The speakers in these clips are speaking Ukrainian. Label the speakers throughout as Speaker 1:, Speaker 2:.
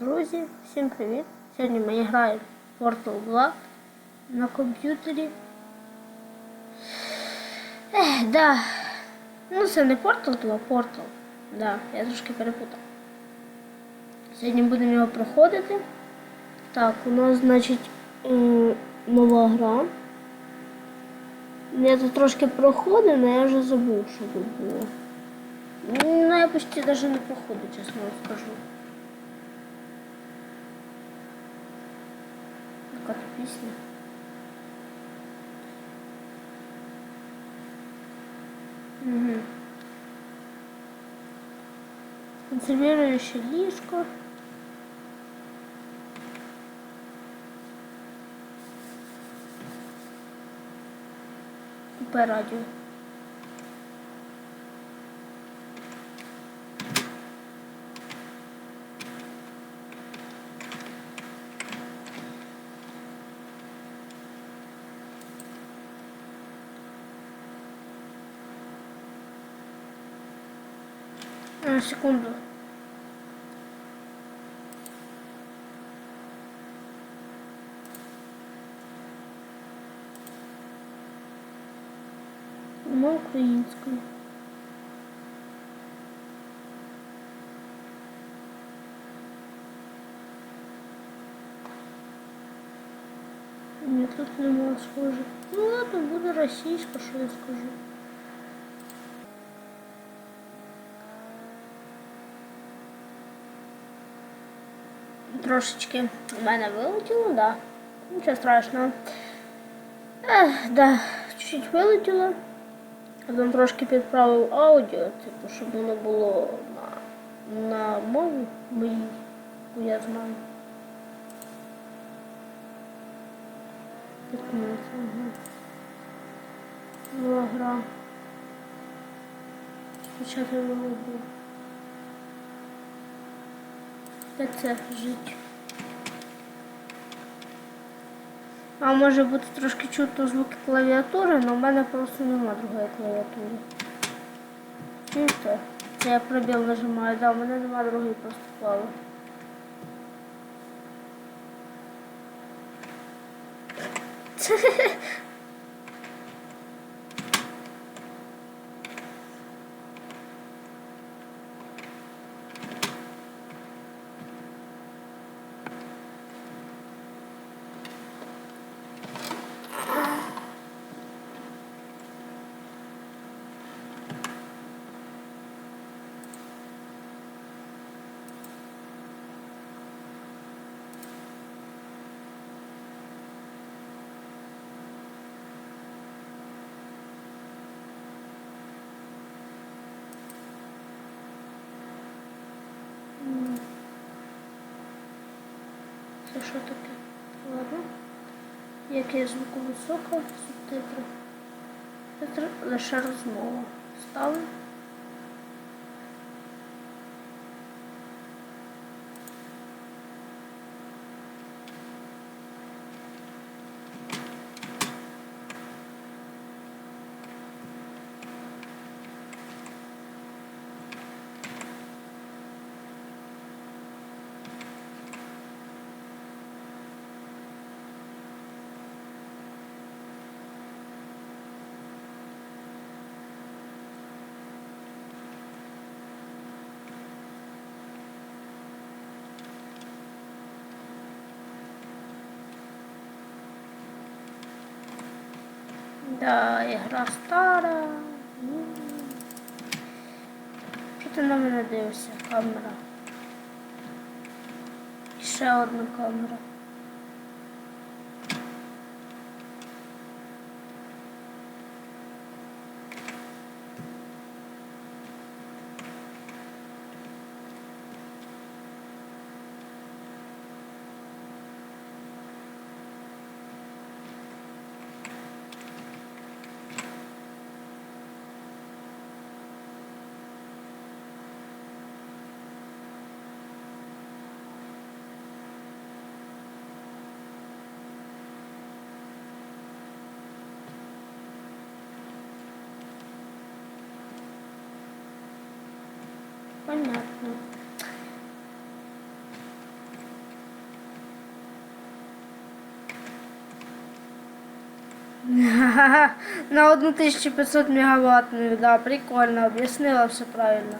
Speaker 1: Друзі, всім привіт! Сьогодні ми граємо в Portal 2 на комп'ютері. Ех, да. Ну це не Portal 2, Portal. Да, я трошки перепутав. Сьогодні будемо його проходити. Так, у нас, значить, нова гра. Я тут трошки проходив, але я вже забув, що тут було. Ну, я почти навіть не проходив, чесно вам скажу. Яка то пісня? Угу. Консервирующее ліжко. По радіо. секунду. На українською. Ні, тут нема схоже. Ну ладно, буде російська, що я скажу. Трошечки у мене вилетіло, да. Нічого страшного. Ех, да, чуть-чуть вилетіло. Я трошки підправив аудіо, типу, щоб воно було на, на мові моїй, яку я знаю. Нова гра. Спочатку. Де це жить? А може бути трошки чутно звуки клавіатури, але в мене просто нема другої клавіатури. Чисто. Це я пробіл нажимаю, да, в мене нема другої просто клави. Це що таке? Ладно. Як є звуку високо, субтитри. Титр лише розмова. Ставимо. Да, ігра стара. Що ти на мене дивишся? Камера. І ще одна камера. Ага, на 1500 мегаваттную, да, прикольно, объяснила все правильно.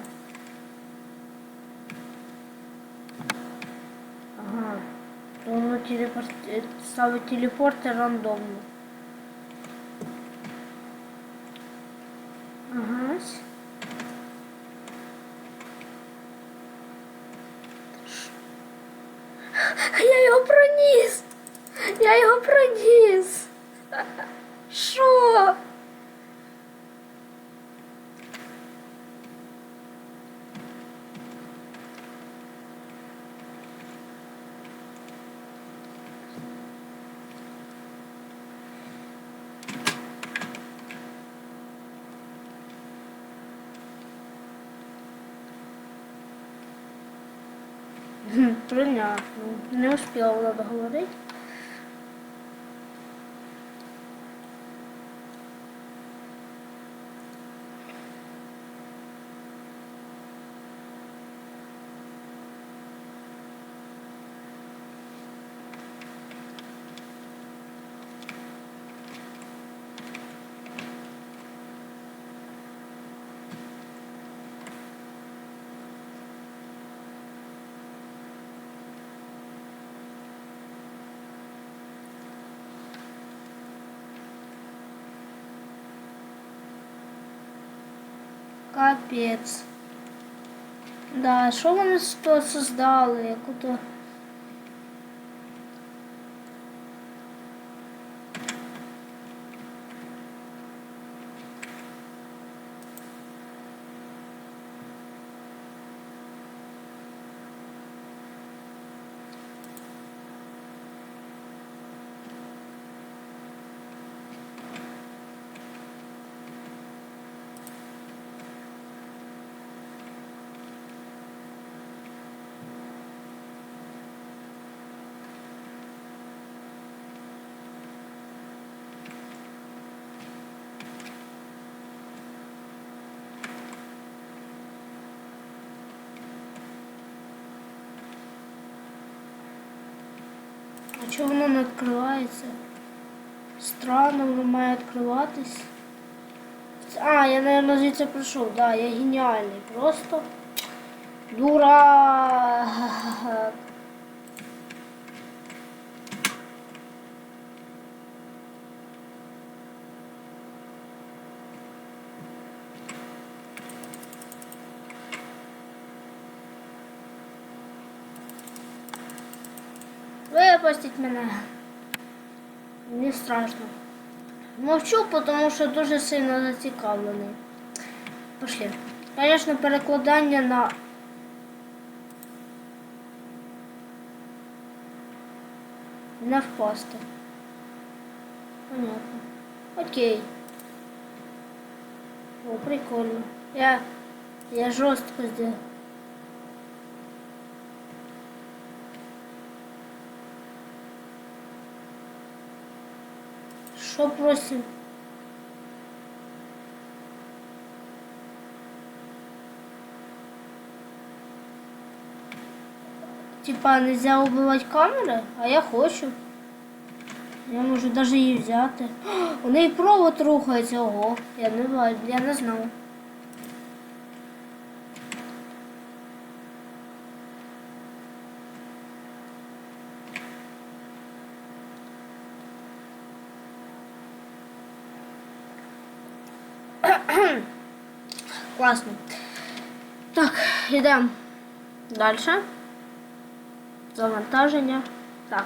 Speaker 1: Ага, то воно телепорт... е, ставить телепорти рандомно. Понятно. Не успела вона Капець. Да, що вони тут создали? Яку-то... чого воно не відкривається? Странно, воно має відкриватись. А, я, наверное, звідси прийшов. Да, я геніальний. Просто дура. Випустіть мене. Не страшно. Мовчу, тому що дуже сильно зацікавлений. Пошли. Звісно, перекладання на. Не впасти. Понятно. Окей. О, прикольно. Я. Я жорстко сделал. Що просим? Типа нельзя убивать камеры, а я хочу. Я можу навіть її взяти. У неї провод рухається, ого. Я не я не знав. Класно. Так, йдемо далі. Завантаження. Так.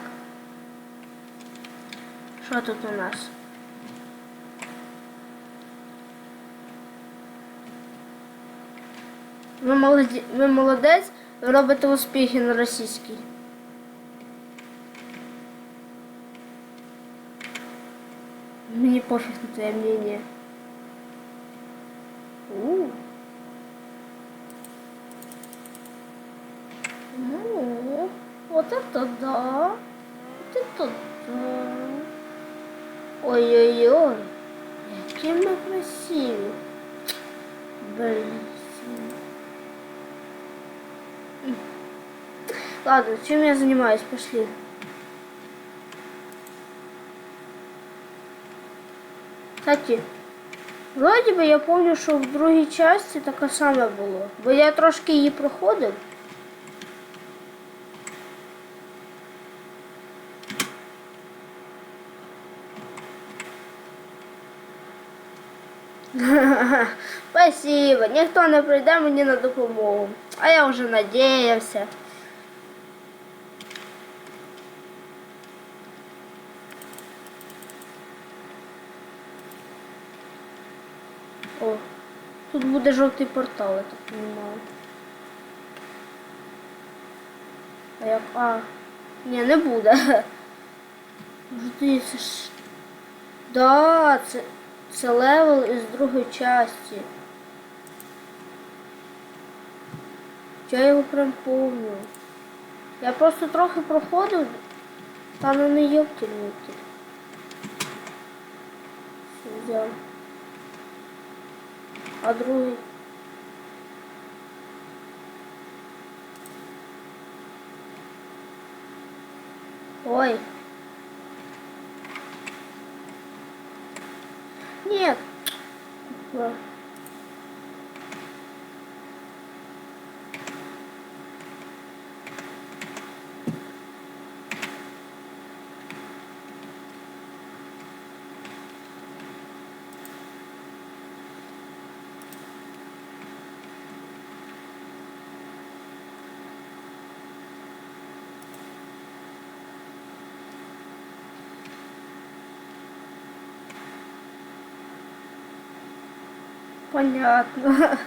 Speaker 1: Що тут у нас? Ви, молоді... ви молодець, робите успіхи на російській. Мені пофіг на твоє мнение. Ну, вот это да. Вот это да. Ой-ой-ой. Які ми красиві. Блін. Ладно, чем я занимаюсь? Пошли. Кстати, вроді би я пам'ятаю, що в другій часті таке саме було. Бо я трошки її проходив. Спасибо, ніхто не прийде мені на допомогу. А я вже надіявся. О, тут буде жовтий портал, я так розумію. А як. А. Ні, не буде. Жди, це ж. Да, це, це левел із другої часті. Я його прям помню. Я просто трохи проходив, та ну не йоптіль муптіль. Взяв. А другий. Ой. Нет. Понятно.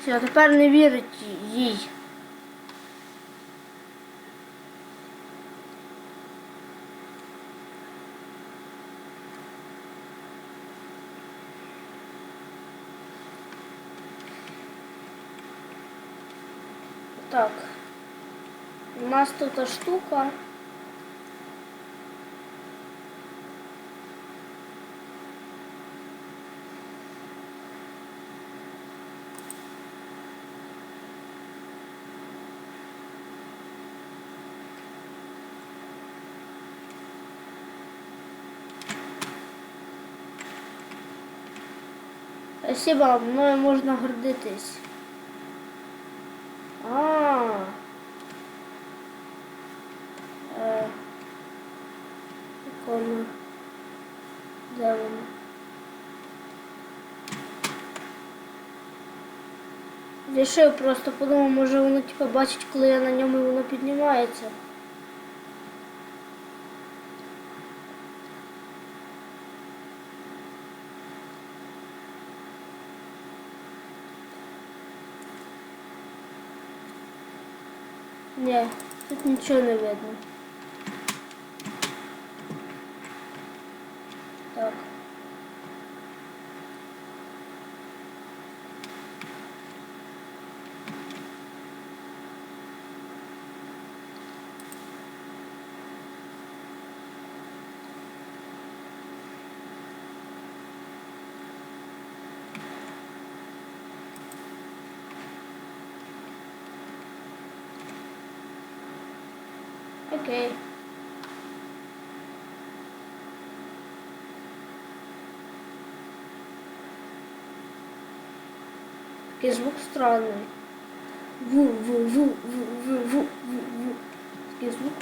Speaker 1: Все, тепер не вірить їй. Так. У нас тут штука. Спасибо, мною можна гордитись. А. Е. Прикольно. Де воно? Рішив просто подумав, може воно типа бачить, коли я на ньому і воно піднімається. Ні, тут нічого не видно. Так. Окей. Такий звук странний. Ву, ву, ву, ву, ву, ву, ву, ву. Такий звук.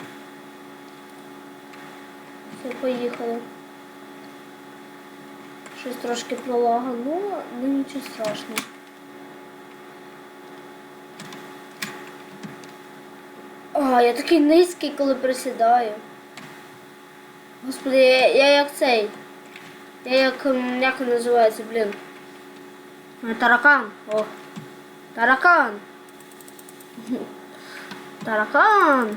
Speaker 1: Все, поїхали. Щось трошки пролагано, ну нічого страшного. А, я такий низький, коли присідаю. Господи, я, я як цей. Я як, як він називається, блін. А, Таракан. О. Таракан. Таракан.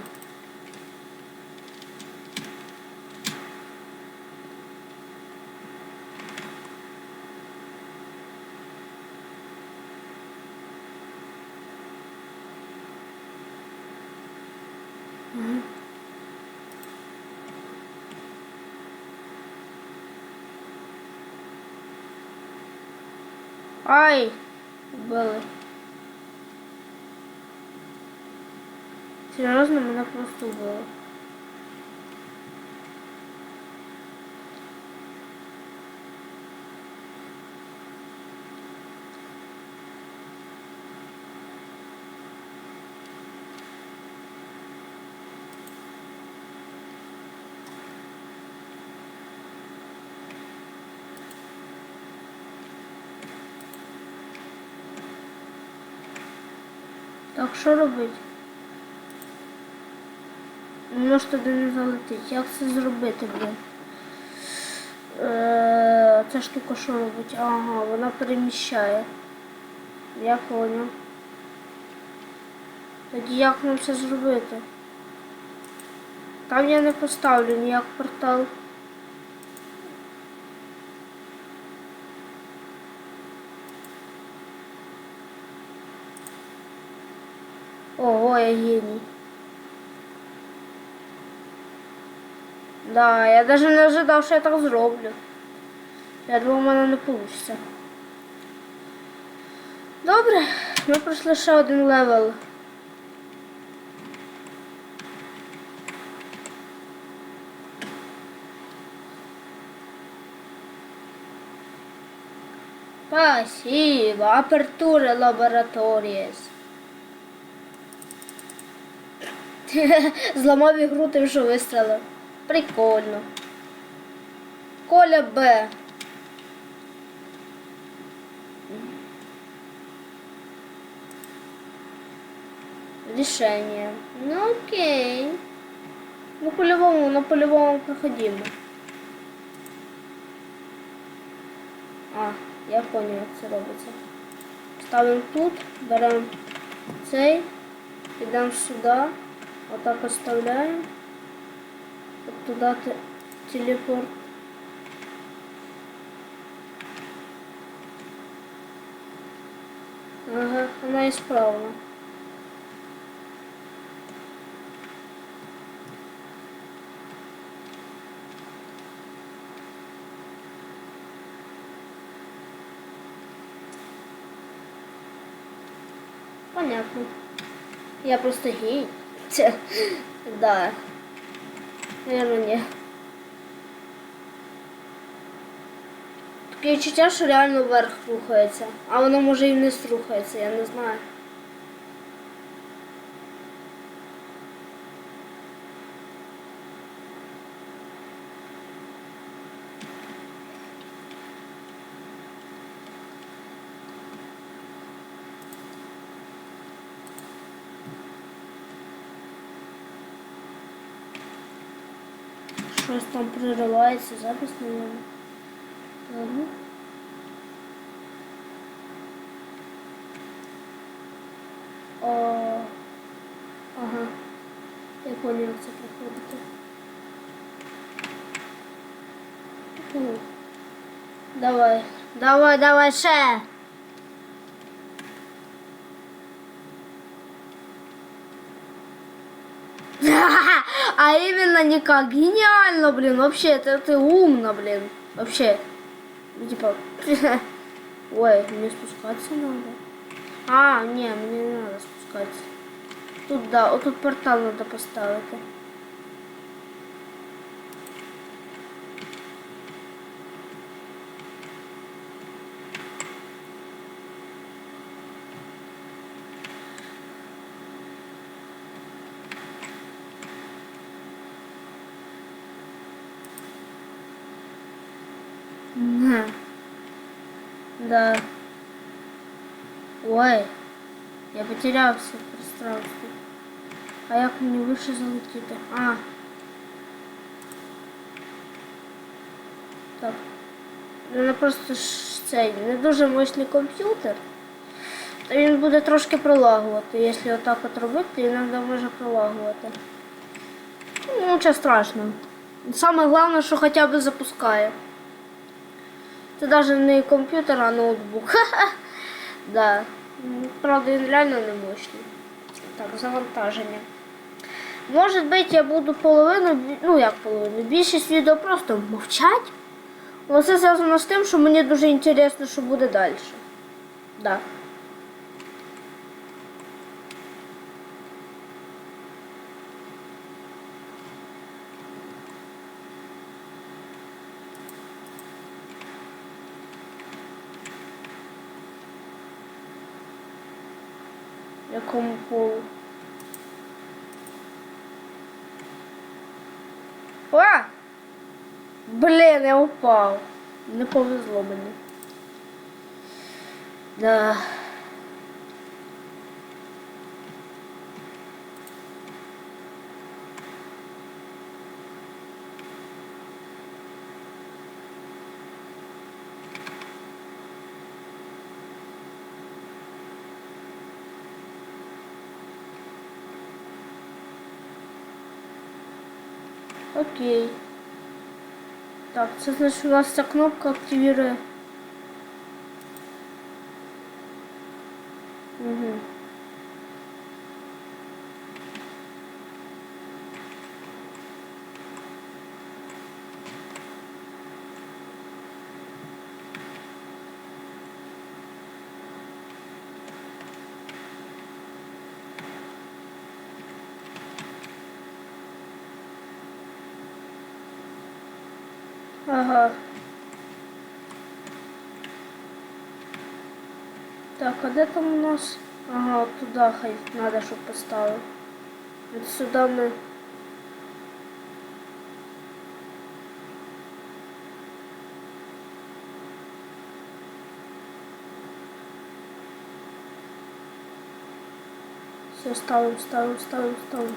Speaker 1: Ай! Вбили. Серйозно, мене просто вбили. Так, що робити? Воно туди не залетить. Як це зробити, блін? Е, Ця штука що робить? Ага, вона переміщає. Я понял. Тоді як нам це зробити? Там я не поставлю ніяк портал. Ого, я геній. Да, я даже не ожидав, що я так зроблю. Я думав, у мене не вийде. Добре, ми пройшли ще один левел. Спасибо. Апертура лабораторіс. Зламав ігру тим, що вистрелив. Прикольно. Коля Б. Решение. Ну окей. Ну по-любому, ну по-любому проходимо. А, я понял, як це робиться. Ставимо тут, беремо цей, йдемо сюди, отак оставляємо. От туди те- телепорт. Ага, вона ісправна. Понятно. Я просто гей. Це, да. Наверное, не. Таке відчуття, що реально вверх рухається. А воно може і вниз рухається, я не знаю. Щось там приривається, запис не видно. Ладно. О, ага. Я понял, як це. Давай. Давай, давай, ще. А именно никак. Гениально, блин. Вообще, это ты умно, блин. Вообще. Ну, Типа. Ой, мне спускаться надо. А, не, мне не надо спускаться. Тут, да, вот тут портал надо поставить. Потерявся в пространстві. А як мені вище залетіти? А. Так. У мене просто цей не дуже мощний комп'ютер. То він буде трошки пролагувати. Якщо отак от робити, іноді може пролагувати. Ну, нічого страшного. Саме головне, що хоча б запускає. Це навіть не комп'ютер, а ноутбук. Ха-ха. Да. Правда, він реально не мощний. Так, завантаження. Може бути, я буду половину, ну як половину, більшість відео просто мовчать. Але це зв'язано з тим, що мені дуже інтересно, що буде далі. Да. Якому полу? А! Блін, я упав. Не повезло мені. Да. Окей. Так, це значить у нас ця кнопка активірує. Угу. Ага. Так, а де там у нас? Ага, туди хай треба, щоб поставив. От сюди ми. Все, ставим, ставим, ставим, ставим.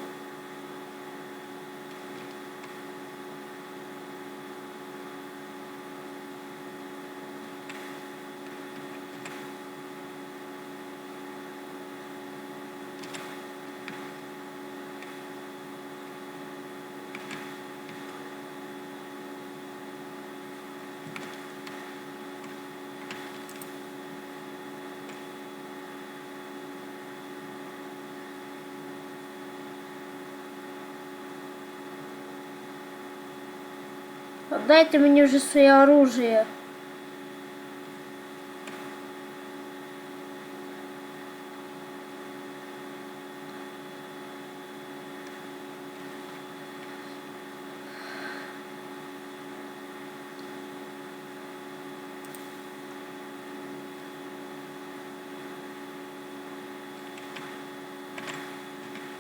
Speaker 1: Отдайте мне уже свое оружие.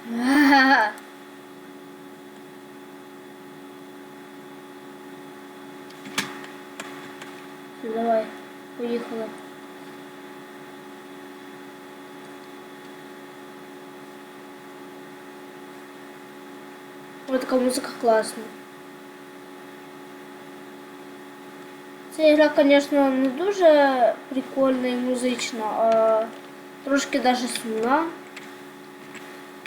Speaker 1: Ну, Давай, поїхали. Ось така музика класна. Ця гра, звісно, не дуже прикольна і музична, а трошки навіть сумна.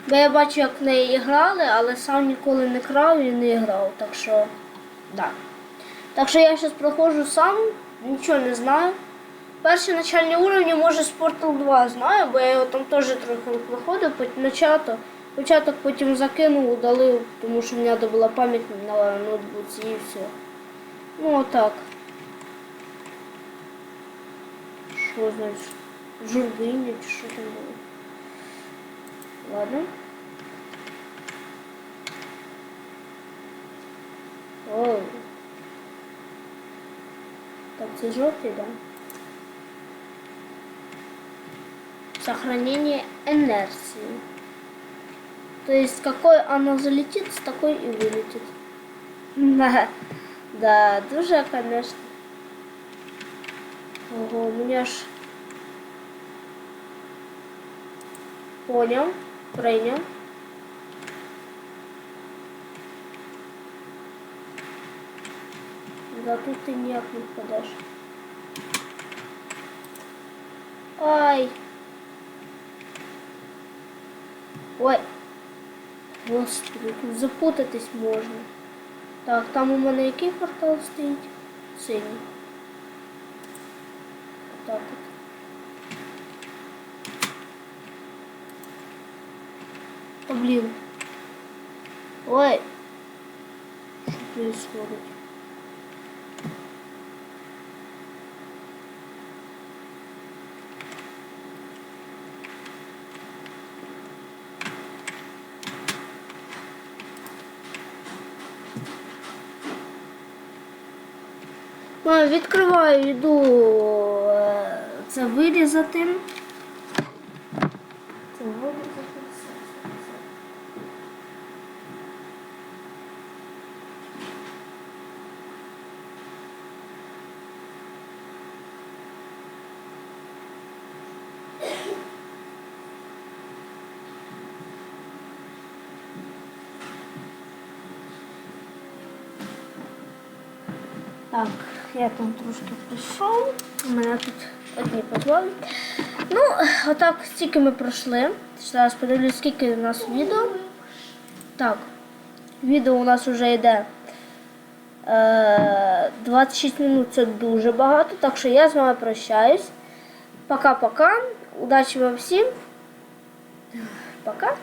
Speaker 1: Бо я бачу, як в неї грали, але сам ніколи не грав і не грав, так що, да. Так що я зараз проходжу сам, нічого не знаю. Перші начальні уровні, може, з Portal 2 знаю, бо я його там теж трохи проходив, початок, початок потім закинув, удалив, тому що в мене була пам'ять на ноутбуці і все. Ну отак. Що значить? Журбиня чи що там було? Ладно. Оу. Так, це да? Сохранение инерции. То есть какой оно залетит, с такой и вылетит. Да, да, дуже, конечно. Ого, у меня ж... Понял, принял. Да тут ты никак не впадешь. Ай. Ой. Господи, тут запутатись можна. Так, там у мене який портал стоїть? Синій. Так от. О, блин. Ой. Что происходит? Відкриваю, йду е, це вирізати. Це вирізати все, все, все. Так, я там трошки прийшов. У мене тут одні позвали. Ну, отак стільки ми пройшли. Зараз подивлюсь, скільки у нас відео. Так. Відео у нас вже йде. Е, 26 минут це дуже багато, так що я з вами прощаюсь. Пока-пока. Удачі вам всім. Пока.